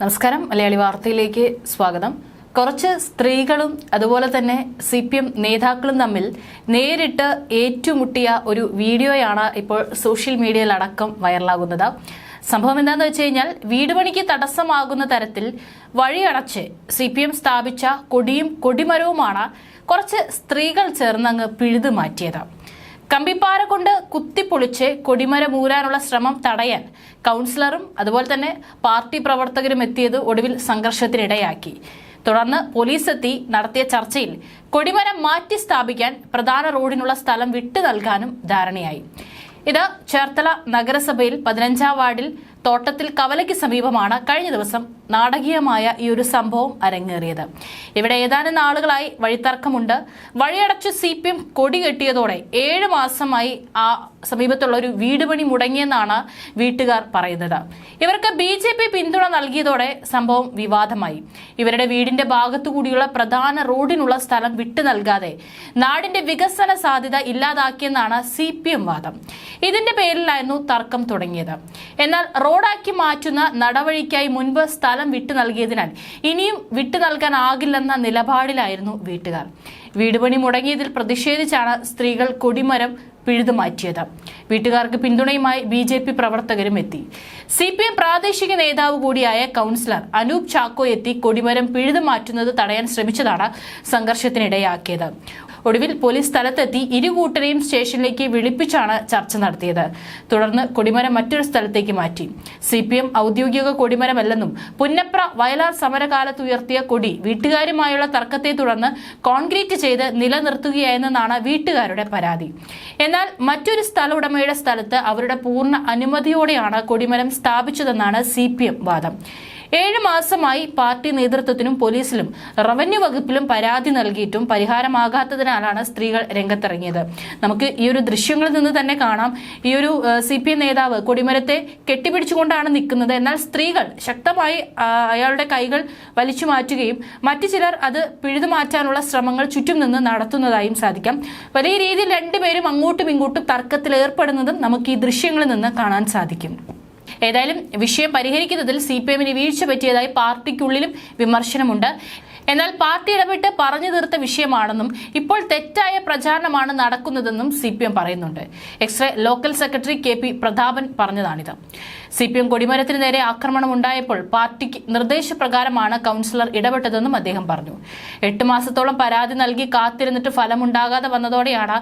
നമസ്കാരം. മലയാളി വാർത്തയിലേക്ക് സ്വാഗതം. കുറച്ച് സ്ത്രീകളും അതുപോലെ തന്നെ സി പി എം നേതാക്കളും തമ്മിൽ നേരിട്ട് ഏറ്റുമുട്ടിയ ഒരു വീഡിയോയാണ് ഇപ്പോൾ സോഷ്യൽ മീഡിയയിലടക്കം വൈറലാകുന്നത്. സംഭവം എന്താണെന്ന് വെച്ച് കഴിഞ്ഞാൽ വീട് പണിക്ക് തടസ്സമാകുന്ന തരത്തിൽ വഴിയടച്ച് സി പി എം സ്ഥാപിച്ച കൊടിയും കൊടിമരവുമാണ് കുറച്ച് സ്ത്രീകൾ ചേർന്നങ്ങ് പിഴുതു മാറ്റിയത്. കമ്പിപ്പാര കൊണ്ട് കുത്തിപ്പൊളിച്ച് കൊടിമരം ഊരാനുള്ള ശ്രമം തടയാൻ കൗൺസിലറും അതുപോലെ തന്നെ പാർട്ടി പ്രവർത്തകരും എത്തിയത് ഒടുവിൽ സംഘർഷത്തിനിടയാക്കി. തുടർന്ന് പോലീസ് എത്തി നടത്തിയ ചർച്ചയിൽ കൊടിമരം മാറ്റി സ്ഥാപിക്കാൻ പ്രധാന റോഡിനുള്ള സ്ഥലം വിട്ടു നൽകാനും ധാരണയായി. ഇത് ചേർത്തല നഗരസഭയിൽ പതിനഞ്ചാം വാർഡിൽ തോട്ടത്തിൽ കവലയ്ക്ക് സമീപമാണ് കഴിഞ്ഞ ദിവസം നാടകീയമായ ഈ ഒരു സംഭവം അരങ്ങേറിയത്. ഇവിടെ ഏതാനും നാളുകളായി വഴിത്തർക്കമുണ്ട്. വഴിയടച്ച് സി പി എം കൊടി കെട്ടിയതോടെ ഏഴ് മാസമായി ആ സമീപത്തുള്ള ഒരു വീട് പണി മുടങ്ങിയെന്നാണ് വീട്ടുകാർ പറയുന്നത്. ഇവർക്ക് ബി ജെ പി പിന്തുണ നൽകിയതോടെ സംഭവം വിവാദമായി. ഇവരുടെ വീടിന്റെ ഭാഗത്തുകൂടിയുള്ള പ്രധാന റോഡിനുള്ള സ്ഥലം വിട്ടു നൽകാതെ നാടിന്റെ വികസന സാധ്യത ഇല്ലാതാക്കിയെന്നാണ് സി പി എം വാദം. ഇതിന്റെ പേരിലായിരുന്നു തർക്കം തുടങ്ങിയത്. എന്നാൽ റോഡാക്കി മാറ്റുന്ന നടവഴിക്കായി മുൻപ് സ്ഥലം വിട്ടു നൽകിയതിനാൽ ഇനിയും വിട്ടു നൽകാനാകില്ലെന്ന നിലപാടിലായിരുന്നു വീട്ടുകാർ. വീടുപണി മുടങ്ങിയതിൽ പ്രതിഷേധിച്ചാണ് സ്ത്രീകൾ കൊടിമരം പിഴുതുമാറ്റിയത് വീട്ടുകാർക്ക് പിന്തുണയുമായി ബി ജെ പി പ്രവർത്തകരും എത്തി. സി പി എം പ്രാദേശിക നേതാവ് കൂടിയായ കൗൺസിലർ അനൂപ് ചാക്കോ എത്തി കൊടിമരം പിഴുതുമാറ്റുന്നത് തടയാൻ ശ്രമിച്ചതാണ് സംഘർഷത്തിനിടയാക്കിയത്. ഒടുവിൽ പോലീസ് സ്ഥലത്തെത്തി ഇരുകൂട്ടരെയും സ്റ്റേഷനിലേക്ക് വിളിപ്പിച്ചാണ് ചർച്ച നടത്തിയത്. തുടർന്ന് കൊടിമരം മറ്റൊരു സ്ഥലത്തേക്ക് മാറ്റി. സി പി എം ഔദ്യോഗിക കൊടിമരമല്ലെന്നും പുന്നപ്ര വയലാർ സമരകാലത്ത് ഉയർത്തിയ കൊടി വീട്ടുകാരുമായുള്ള തർക്കത്തെ തുടർന്ന് കോൺക്രീറ്റ് ചെയ്ത് നിലനിർത്തുകയായിരുന്നെന്നാണ് വീട്ടുകാരുടെ പരാതി. എന്നാൽ മറ്റൊരു സ്ഥല ഉടമയുടെ സ്ഥലത്ത് അവരുടെ പൂർണ അനുമതിയോടെയാണ് കൊടിമരം സ്ഥാപിച്ചതെന്നാണ് സി വാദം. ഏഴ് മാസമായി പാർട്ടി നേതൃത്വത്തിനും പോലീസിലും റവന്യൂ വകുപ്പിലും പരാതി നൽകിയിട്ടും പരിഹാരമാകാത്തതിനാലാണ് സ്ത്രീകൾ രംഗത്തിറങ്ങിയത്. നമുക്ക് ഈ ഒരു ദൃശ്യങ്ങളിൽ നിന്ന് തന്നെ കാണാം. ഈ ഒരു സി പി നേതാവ് കൊടിമരത്തെ കെട്ടിപ്പിടിച്ചുകൊണ്ടാണ് നിൽക്കുന്നത്. എന്നാൽ സ്ത്രീകൾ ശക്തമായി അയാളുടെ കൈകൾ വലിച്ചു മാറ്റുകയും മറ്റു ചിലർ അത് പിഴുതു മാറ്റാനുള്ള ശ്രമങ്ങൾ ചുറ്റും നിന്ന് നടത്തുന്നതായും സാധിക്കാം. വലിയ രീതിയിൽ രണ്ടുപേരും അങ്ങോട്ടും ഇങ്ങോട്ടും തർക്കത്തിൽ ഏർപ്പെടുന്നതും നമുക്ക് ഈ ദൃശ്യങ്ങളിൽ നിന്ന് കാണാൻ സാധിക്കും. ഏതായാലും വിഷയം പരിഹരിക്കുന്നതിൽ സി പി എമ്മിന് വീഴ്ച പറ്റിയതായി പാർട്ടിക്കുള്ളിലും വിമർശനമുണ്ട്. എന്നാൽ പാർട്ടി ഇടപെട്ട് പറഞ്ഞു തീർത്ത വിഷയമാണെന്നും ഇപ്പോൾ തെറ്റായ പ്രചാരണമാണ് നടക്കുന്നതെന്നും സി പി എം പറയുന്നുണ്ട്. X-ray local secretary K P Prathapan പറഞ്ഞതാണിത്. C P M കൊടിമരത്തിന് നേരെ ആക്രമണം ഉണ്ടായപ്പോൾ പാർട്ടിക്ക് നിർദ്ദേശപ്രകാരമാണ് കൗൺസിലർ ഇടപെട്ടതെന്നും അദ്ദേഹം പറഞ്ഞു. എട്ട് മാസത്തോളം പരാതി നൽകി കാത്തിരുന്നിട്ട് ഫലമുണ്ടാകാതെ വന്നതോടെയാണ്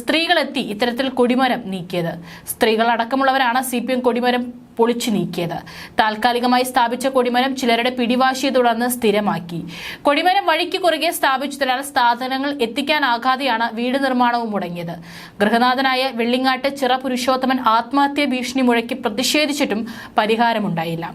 സ്ത്രീകളെത്തി ഇത്തരത്തിൽ കൊടിമരം നീക്കിയത്. സ്ത്രീകളടക്കമുള്ളവരാണ് സി പി എം കൊടിമരം പൊളിച്ചു നീക്കിയത്. താൽക്കാലികമായി സ്ഥാപിച്ച കൊടിമരം ചിലരുടെ പിടിവാശിയെ തുടർന്ന് സ്ഥിരമാക്കി. കൊടിമരം വഴിക്ക് കുറുകെ സ്ഥാപിച്ചതിനാൽ സാധനങ്ങൾ എത്തിക്കാനാകാതെയാണ് വീട് നിർമ്മാണവും മുടങ്ങിയത്. ഗൃഹനാഥനായ വെള്ളിങ്ങാട്ട് ചിറ പുരുഷോത്തമൻ ആത്മഹത്യാ ഭീഷണി മുഴക്കി പ്രതിഷേധിച്ചിട്ടും പരിഹാരമുണ്ടായില്ല.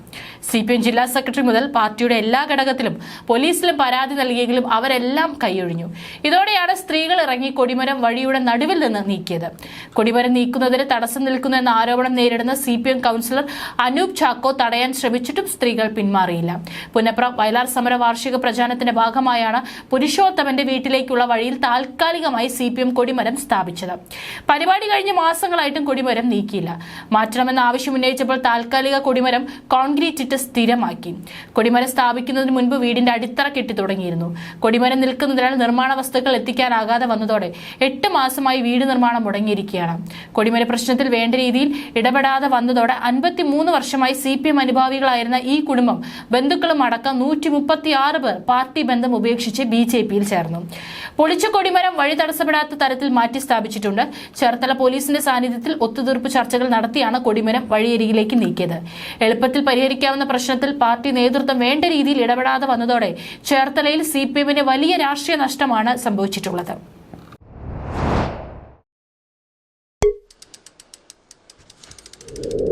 സി പി എം ജില്ലാ സെക്രട്ടറി മുതൽ പാർട്ടിയുടെ എല്ലാ ഘടകത്തിലും പോലീസിലും പരാതി നൽകിയെങ്കിലും അവരെല്ലാം കൈയൊഴിഞ്ഞു. ഇതോടെയാണ് സ്ത്രീകൾ ഇറങ്ങി കൊടിമരം വഴിയുടെ നടുവിൽ നിന്ന് നീക്കിയത്. കൊടിമരം നീക്കുന്നതിന് തടസ്സം നിൽക്കുന്നു എന്ന ആരോപണം നേരിടുന്ന C P M councillor Anoop Chacko തടയാൻ ശ്രമിച്ചിട്ടും സ്ത്രീകൾ പിന്മാറിയില്ല. പുന്നപ്ര വയലാർ സമര വാർഷിക പ്രചാരണത്തിന്റെ ഭാഗമായാണ് പുരുഷോത്തമന്റെ വീട്ടിലേക്കുള്ള വഴിയിൽ താൽക്കാലികമായി സി പി എം കൊടിമരം സ്ഥാപിച്ചത്. പരിപാടി കഴിഞ്ഞ മാസങ്ങളായിട്ടും കൊടിമരം നീക്കിയില്ല. മാറ്റണമെന്ന ആവശ്യം ഉന്നയിച്ചപ്പോൾ താൽക്കാലിക കൊടിമരം കോൺക്രീറ്റ് ഇട്ട് സ്ഥിരമാക്കി. കൊടിമരം സ്ഥാപിക്കുന്നതിന് മുൻപ് വീടിന്റെ അടിത്തറ കെട്ടി തുടങ്ങിയിരുന്നു. കൊടിമരം നിൽക്കുന്നതിനാൽ നിർമ്മാണ വസ്തുക്കൾ എത്തിക്കാനാകാതെ വന്നതോടെ എട്ട് മാസമായി വീട് നിർമ്മാണം മുടങ്ങിയിരിക്കുകയാണ്. കൊടിമര പ്രശ്നത്തിൽ വേണ്ട രീതിയിൽ ഇടപെടാതെ വന്നതോടെ മൂന്ന് വർഷമായി സി പി എം അനുഭാവികളായിരുന്ന ഈ കുടുംബം ബന്ധുക്കളും അടക്കം നൂറ്റി മുപ്പത്തി ആറ് പേർ പാർട്ടി ബന്ധം ഉപേക്ഷിച്ച് ബി ജെ പിയിൽ ചേർന്നു. പൊളിച്ച കൊടിമരം വഴി തടസ്സപ്പെടാത്ത തരത്തിൽ മാറ്റി സ്ഥാപിച്ചിട്ടുണ്ട്. ചേർത്തല പോലീസിന്റെ സാന്നിധ്യത്തിൽ ഒത്തുതീർപ്പ് ചർച്ചകൾ നടത്തിയാണ് കൊടിമരം വഴിയരികിലേക്ക് നീക്കിയത്. എളുപ്പത്തിൽ പരിഹരിക്കാവുന്ന പ്രശ്നത്തിൽ പാർട്ടി നേതൃത്വം വേണ്ട രീതിയിൽ ഇടപെടാതെ വന്നതോടെ ചേർത്തലയിൽ സി പി എമ്മിന് വലിയ രാഷ്ട്രീയ നഷ്ടമാണ് സംഭവിച്ചിട്ടുള്ളത്. you